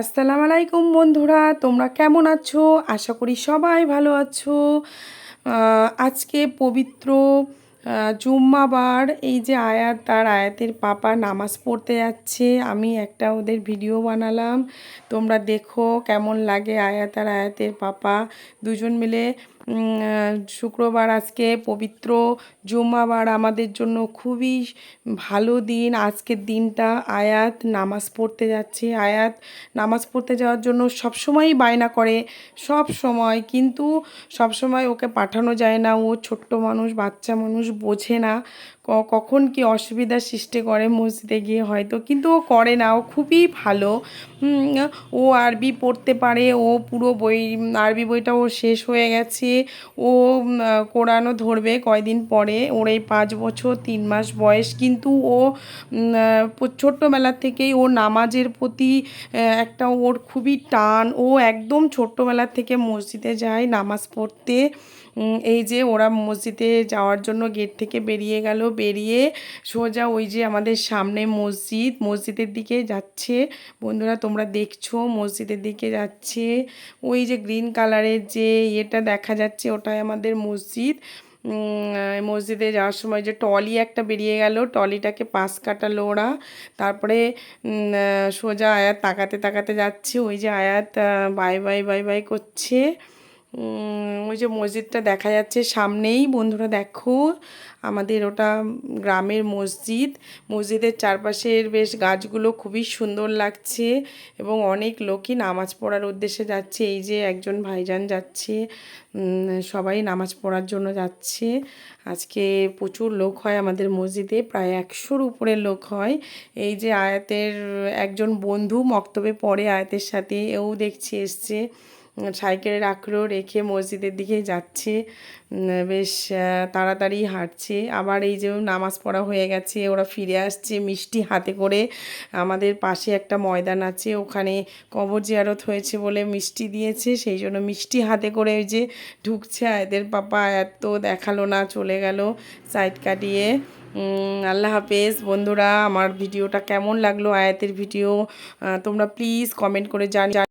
আসসালামু আলাইকুম বন্ধুরা তোমরা কেমন আছো? আশা করি সবাই ভালো আছো। আজকে পবিত্র জুম্মাবার এই যে আয়াত, তার আয়াতের পাপা নামাজ পড়তে যাচ্ছে। আমি একটা ওদের ভিডিও বানালাম। তোমরা দেখো কেমন লাগে আয়াত আর আয়াতের পাপা। দুজন মিলে শুক্রবার আজকে পবিত্র জুম্মাবার আমাদের জন্য খুবই ভালো দিন। আজকের দিনটা আয়াত নামাজ পড়তে যাচ্ছে। আয়াত নামাজ পড়তে যাওয়ার জন্য সবসময়ই বায়না করে সব সময় কিন্তু সব সময় ওকে পাঠানো যায় না। ও ছোট্ট মানুষ, বাচ্চা মানুষ বোঝে না। কখন কি অসুবিধার সৃষ্টি করে মসজিদে গিয়ে হয়তো, কিন্তু ও করে না। ও খুবই ভালো। ও আরবি পড়তে পারে। ও পুরো বই, আরবি বইটা ও শেষ হয়ে গেছে। ও কোরআনও ধরবে কয়দিন পরে। ওর এই পাঁচ বছর, তিন মাস বয়স। কিন্তু ও ছোট্টবেলা থেকেই ও নামাজের প্রতি একটা ওর খুবই টান। ও একদম ছোট্টবেলা থেকে মসজিদে যায় নামাজ পড়তে। এই যে ওরা মসজিদে যাওয়ার জন্য গেট থেকে বেরিয়ে গেল। বেরিয়ে সোজা ওই যে আমাদের সামনে মসজিদ। মসজিদের দিকে যাচ্ছে। বন্ধুরা, তোমরা দেখছ মসজিদের দিকে যাচ্ছে। ওই যে গ্রিন কালারের যে ইয়েটা দেখা যাচ্ছে, ওটাই আমাদের মসজিদ। মসজিদে যাওয়ার সময় যে টলি একটা বেরিয়ে গেল। টলিটাকে পাশ কাটালো ওরা। তারপরে সোজা আয়াত তাকাতে তাকাতে যাচ্ছে। ওই যে আয়াত বাই বাই বাই বাই করছে। ওই যে মসজিদটা দেখা যাচ্ছে সামনেই। বন্ধুরা দেখো, আমাদের ওটা গ্রামের মসজিদ। মসজিদের চারপাশের বেশ গাছগুলো খুবই সুন্দর লাগছে এবং অনেক লোকই নামাজ পড়ার উদ্দেশ্যে যাচ্ছে। এই যে একজন ভাইজান যাচ্ছে সবাই নামাজ পড়ার জন্য যাচ্ছে। আজকে প্রচুর লোক হয় আমাদের মসজিদে, প্রায় একশোর উপরে লোক হয়। এই যে আয়াতের একজন বন্ধু মক্তবে পড়ে আয়াতের সাথে এও দেখছি এসছে। সাইকেলে রাখল রেখে মসজিদের দিকে যাচ্ছে। বেশ তাড়াতাড়ি হাঁটছে। আবার এই যে নামাজ পড়া হয়ে গেছে, ওরা ফিরে আসছে মিষ্টি হাতে করে। আমাদের পাশে একটা ময়দান আছে, ওখানে কবর জিয়ারত হয়েছে বলে মিষ্টি দিয়েছে। সেই জন্য মিষ্টি হাতে করে ওই যে ঢুকছে। এদের পাপা এত দেখাল না, চলে গেল সাইড কাটিয়ে। আল্লাহ হাফেজ। বন্ধুরা, আমার ভিডিওটা কেমন লাগল? আয়াতের ভিডিও তোমরা প্লিজ কমেন্ট করে জান